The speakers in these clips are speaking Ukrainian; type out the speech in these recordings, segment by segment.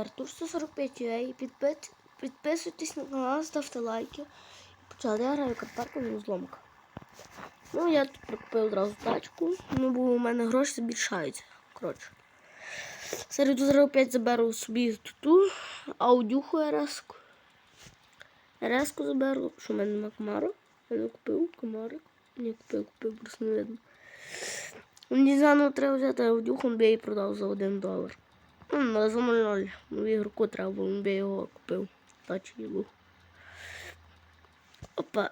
Артур 145 UA. Підпис... Підписуйтесь на канал, ставте лайки. Почали я граю карпарку в зломка. Ну, я тут прикупив одразу тачку, ну бо у мене гроші збільшаються. Коротше. Середу зараз заберу собі туту, аудюху РС-ку. РС-ку заберу, що в мене нема комару. Я не купив комарик. Не купив, купив, просто не видно. Мені заново треба взяти аудюху, бо я її продав за 1 долар. Ну, але за 0,0. Ну, ігроку треба було, я його купив. Тачі був. Опа.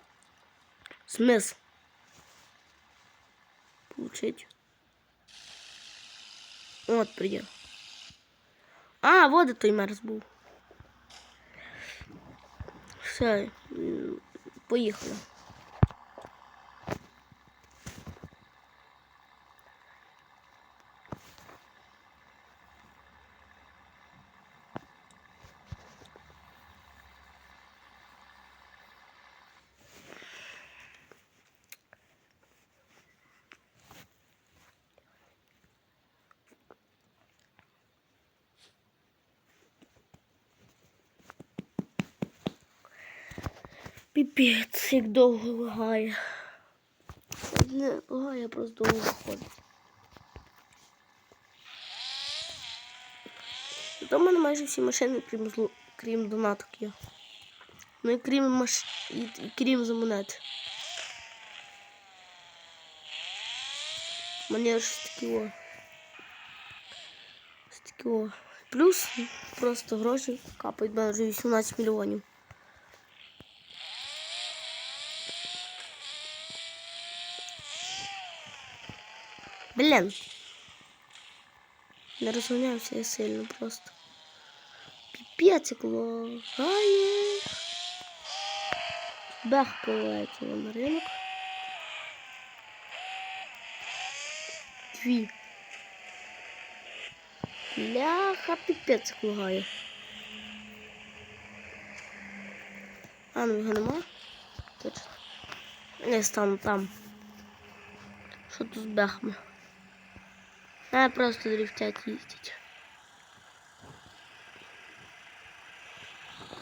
Смис. Получить. От приїв. А, вот той мерз був. Все, поїхали. Піпець, як довго лагає. Не лагає, просто довго виходить. Там у мене майже всі машини, крім, зло... крім донаток є. Ну і крім маш... і, крім за монет. У мене ж такі о. Ось такі о. Плюс просто гроші капають, в мене вже 18 мільйонів. Блін. Не розганяюся я сильно просто. Піпець як лагає. Бах полетіла на ринок. Дві. Бляха, піпець як лагає. А, ну його нема? Точно. Не стану там. Що тут з бехами? А просто дрифтять ездить.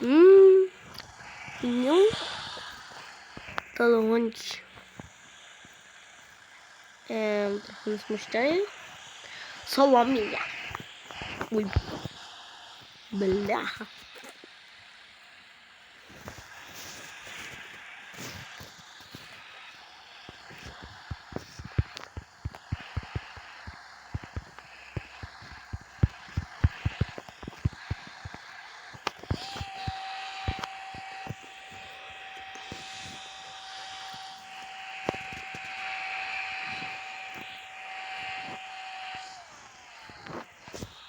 Ммм. Ну. Талогончик. Эм, трохи не смущає. Соломия. Ой. Бляха.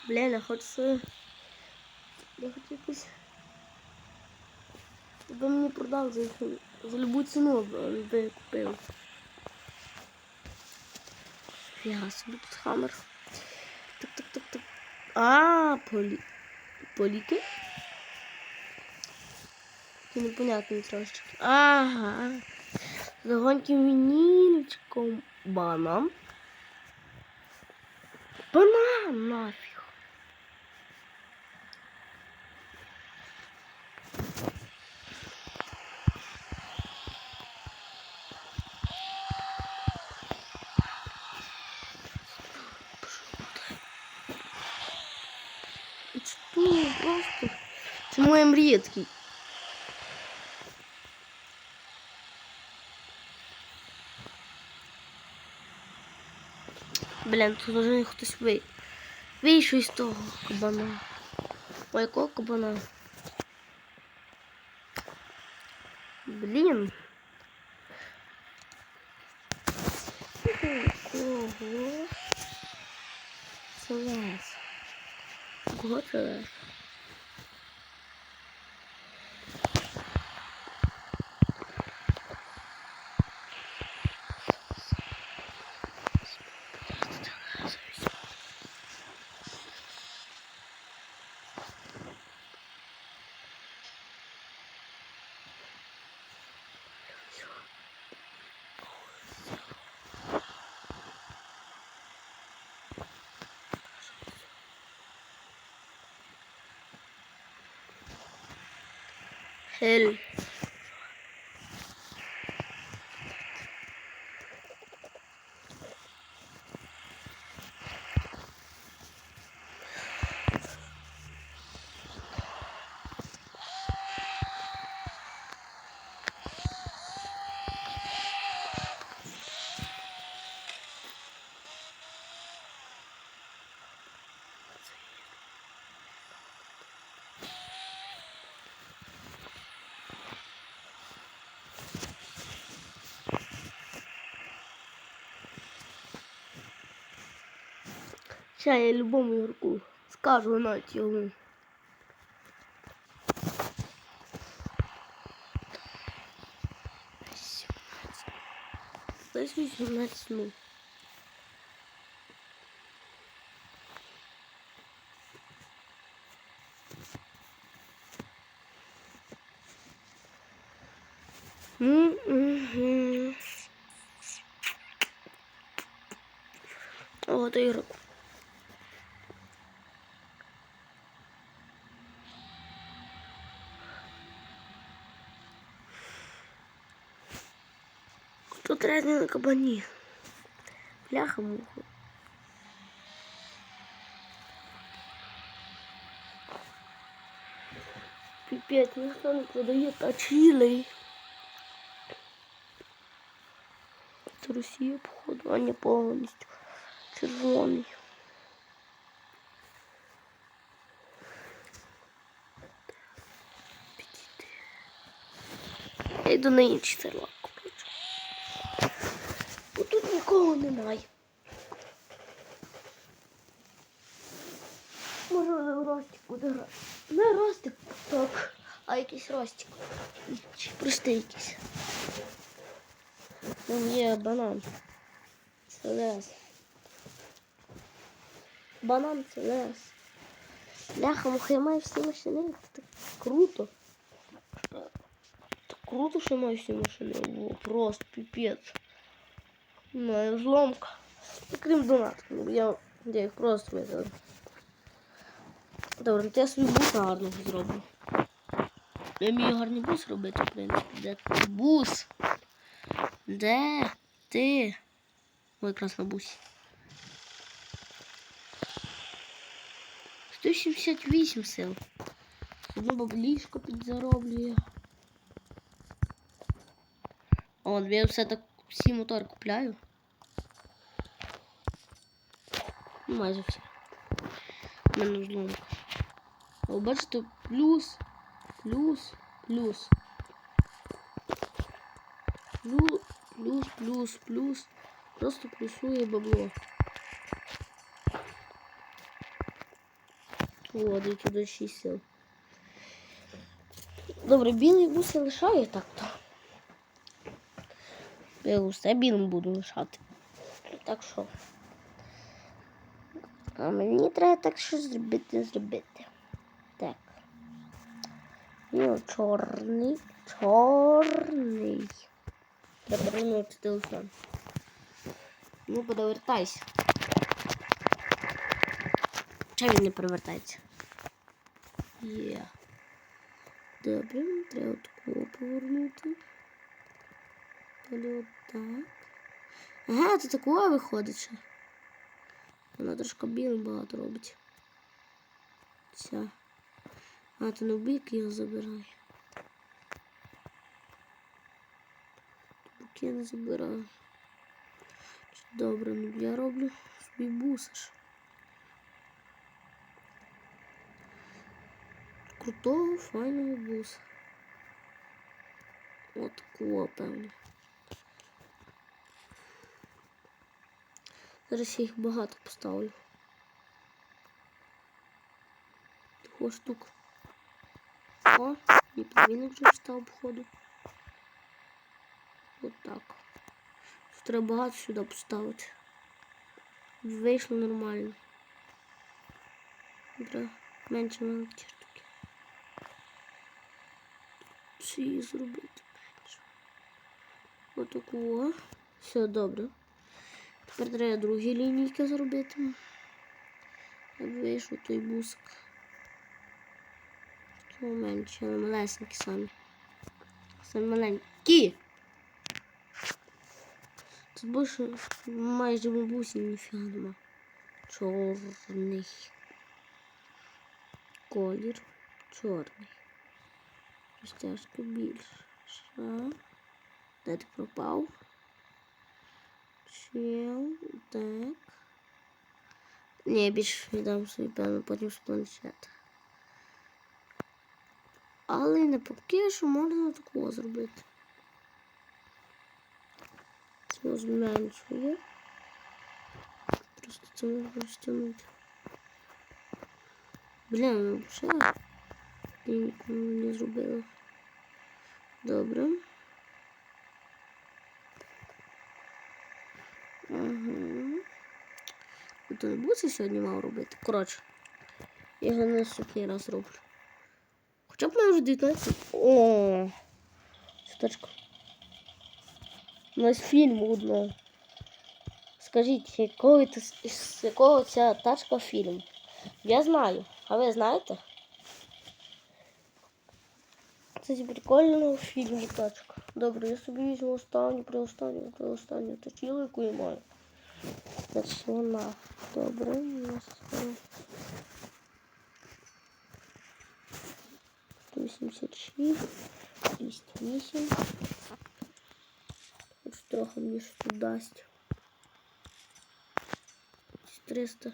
Блін, я. Я хочу якусь. Ви мені продав за, за любу ціну, би я купив. Я собі тут хаммер. Так, так, так, так. А, полі... поліки? Це непонятний трошечки. Ага. Загоньки вінілечком. Банан. Банан нафіг. І Що просто? Мрія такий. Блін, тут вже хтось вий. Вийшов із того кабана. Ой, якого кабана? Блін. Кого? Це вас. Кого це вас? Хель. Ще я любому ігроку скажу навіть йому. Десь 18 ну. М-м-м. О, это игрок. Тут реально на кабані. Бляха муха. Пипец, ніхто не продає точилий. Це Росія, походу, а не повністю. Червоний. Підійти. Я йду на інший сервак, коротше. Бо тут нікого немає. Може Ростик буде грати. Не Ростик, так, а якийсь Ростик. Чи простий якийсь. Там є банан. Це лес. Банан це лес. Ляха, муха, маю всі машини. Це так круто. Так круто, що маю всі машини. Просто піпець. Ну, зломка. Ну, Крім донатки. Ну, Я, я їх просто видав. Добре, я собі буса гарного зроблю. Я вмію гарний бус робити, в принципі. Де ти бус? Де ти? Ой, якраз на бусі. 178 сил. Одну баблішко підзароблює. О, я все так всі мотори купляю. Ну, майже всі. У мене. О, бачите, плюс, плюс, плюс. Плюс, плюс, плюс, плюс. Просто плюсує бабло. О, і туди 6 сил. Добре, білий бус я лишаю так-то. Я усе білим буду лишати. Так що. А мені треба так щось зробити, зробити. Так. Ну, чорний, чорний. Треба повернути телефон. Ну, подовертайся. Чого він не перевертається? Є. Добре, треба такого повернути. Далі отак. Ага, це такого виходить. Вона трошки білим багато робить. Ця. А, то в бік його забирає. Боки не забираю. Добре, ну я роблю собі бусиш. Крутого, файного буса. От такого, певно. Зараз я їх багато поставлю. Такого штук. О, і подвійник вже встав, походу. От так. Треба багато сюди поставити. Вийшло нормально. Треба менше маленькі штуки. Ці зробити менше. Отаку. Все добре. Тепер треба другі лінійки зробити. Вийшов той бусик. Чого менше, але малесенькі самі. Це маленькі. Тут більше майже бабусі ніфіга нема. Чорний. Колір чорний. Розтяжка більша. Де ти пропав? Так. Ні, більше віддам собі, певно, потім з планшета. Але не поки що можна такого зробити. Це зменшує. Просто це можна розтягнути. Блін, ну ще я нікому не зробила. Добре. Угу. То не буде сьогодні мав робити. Коротше, я його наступний раз роблю. Хоча б ми вже 19. О! Штучка. У нас фільм одно. Скажіть, якого, з якого ця тачка фільм? Я знаю. А ви знаєте? Це прикольно в фільмі тачка. Добре, я собі візьму останню, при останню, при останню точилу, яку я маю. Значить вона. Добре, у нас е, 186, 208. Хоч трохи мені що тут дасть. 300.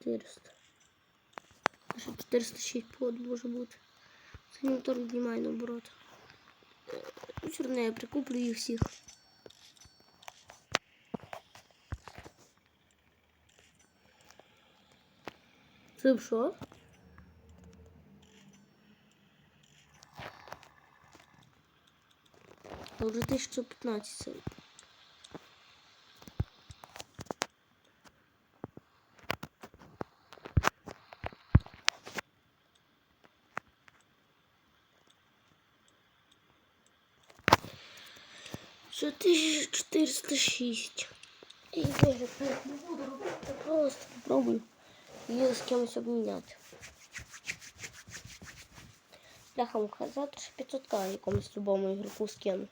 400. Ще 406 под може бути. Мотор віднімає наоборот. Ну, чорне, я прикуплю їх всіх. Це що? Це вже 1115 це. Це 1406. Я не буду робити, просто попробую її з кимось обміняти. Бляха муха, завтра ще 500 к якомусь любому ігроку скину.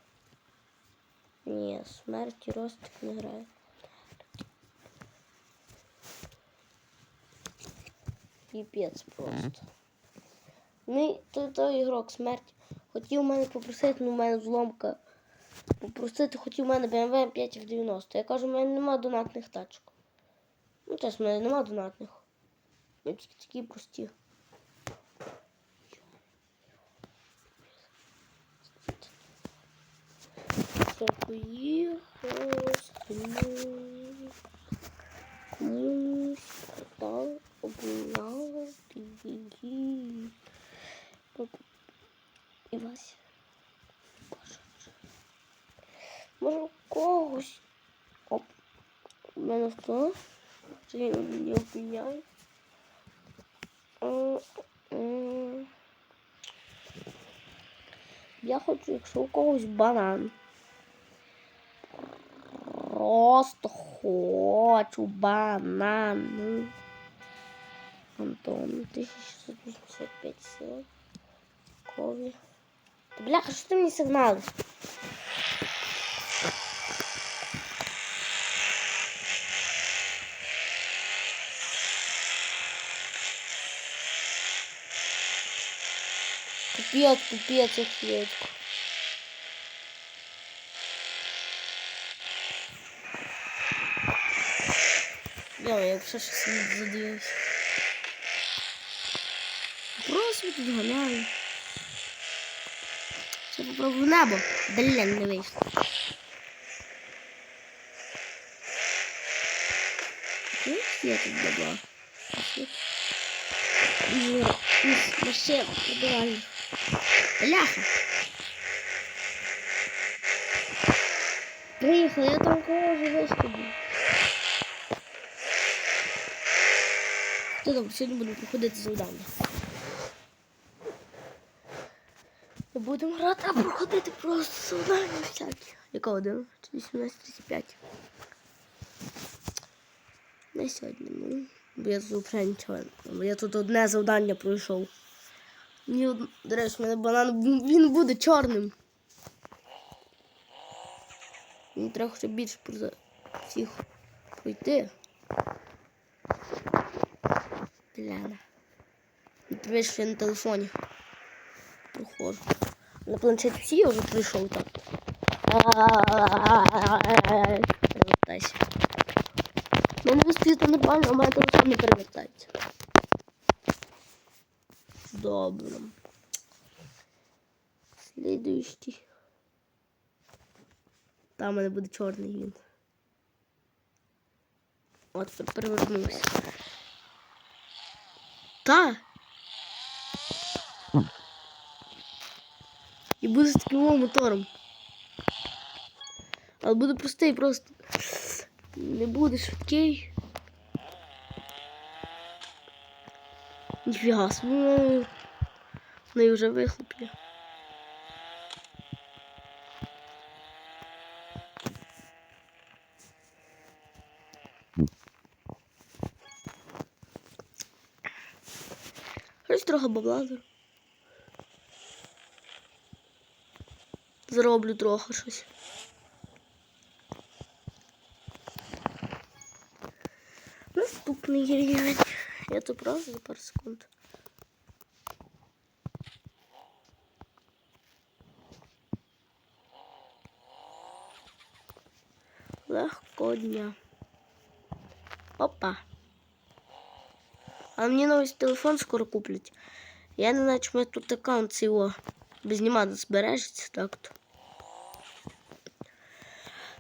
Ні, смерть і ростик не грає. Піпець просто. Ну, той, той ігрок смерть. Хотів мене попросити, ну в мене зломка. Попросити хотів мене BMW 5 в 90. Я кажу, в мене нема донатних тачок. Ну, теж в мене нема донатних. Я тільки такі прості. Скинув. Комусь дав, підійди. І Вася. Може у когось. Оп. У мене хто? Чи не обміняю? М, м. Я хочу, якщо у когось банан. Просто хочу банан. Антон, 1685 сил. Та бляха, що ти мені сигналиш? Капец, капец, як швидко. Я якщо щось не задивився. Просто тут ганяю. Це попробую небо. Блін, не вийшло. Я тут бабла. Із, із машин, побиваю. Бляха. Приїхали, я там кого живе з тобою. То добре, сьогодні буду проходити завдання. Не будемо грати, а проходити просто завдання всякі. Яка година? 18.35. Не сьогодні, ну. Бо я тут. Я тут одне завдання пройшов. Ні, до речі, мене банан він буде чорним. Мені треба ще більше про всіх пройти. Гляна. Тобі ще на телефоні проходжу. На планшеті всі я вже прийшов так. Перевертайся. У мене вистоїть нормально, а у телефон не перевертається. Добре. Слідуючий. Там у мене буде чорний він. От перевернувся. Та. І буде з таким мотором. Але буде простий просто. Не буде швидкий. Ніфіга собі. ну, В неї вже вихлопля. Щось трохи бабла. Зароблю трохи щось. Наступний рівень. Я то правда за пару секунд. Легко дня. Опа. А мені новий телефон скоро куплять. Я не знаю, мене тут аккаунт його без знімати збережеться так-то.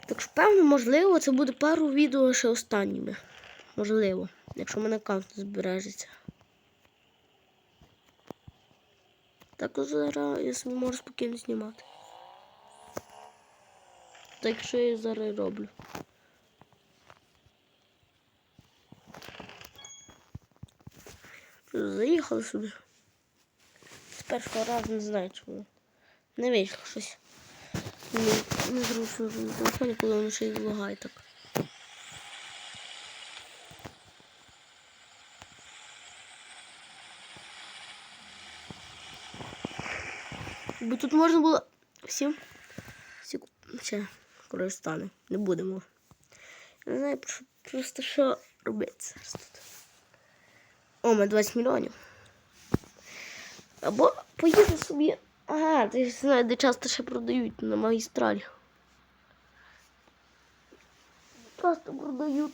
Так що, певно, можливо, це буде пару відео ще останніми. Можливо, якщо в мене аккаунт збережеться. Так зараз я собі можу спокійно знімати. Так що я зараз роблю. Заїхали сюди. З першого разу не знаю чому. Не вийшло щось. Не, не зручно на телефоні, воно ще й лагає так. Бо тут можна було всім. Всі ще коротше стане. Не будемо. Я не знаю про- просто що робити зараз тут. О, ми 20 мільйонів. Або поїду собі. Ага, ти ж знаєш, де часто ще продають на магістралі. Часто продають.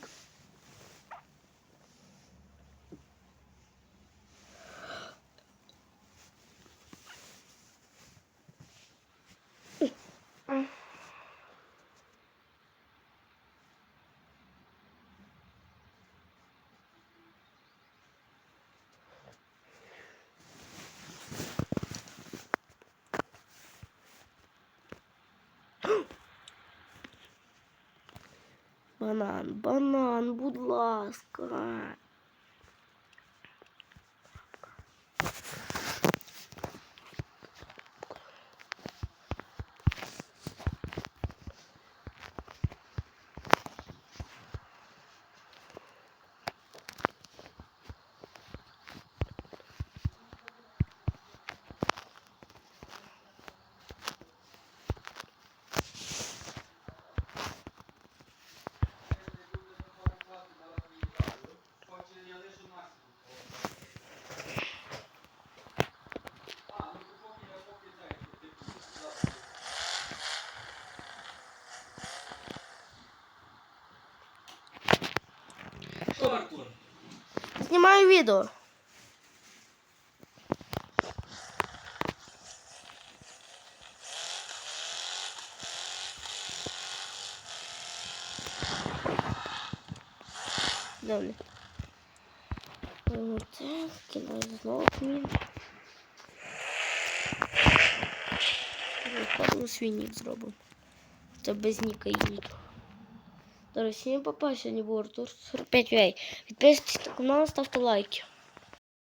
Банан, банан, будь ласка. Що, Артур? Знімаю відео. Добре. Оце, кидаю знову він. Виходимо свій нік зробимо. Це без ніка і Добре, всім папа, сьогодні був Артур 45 Підписуйтесь на канал, ставте лайки.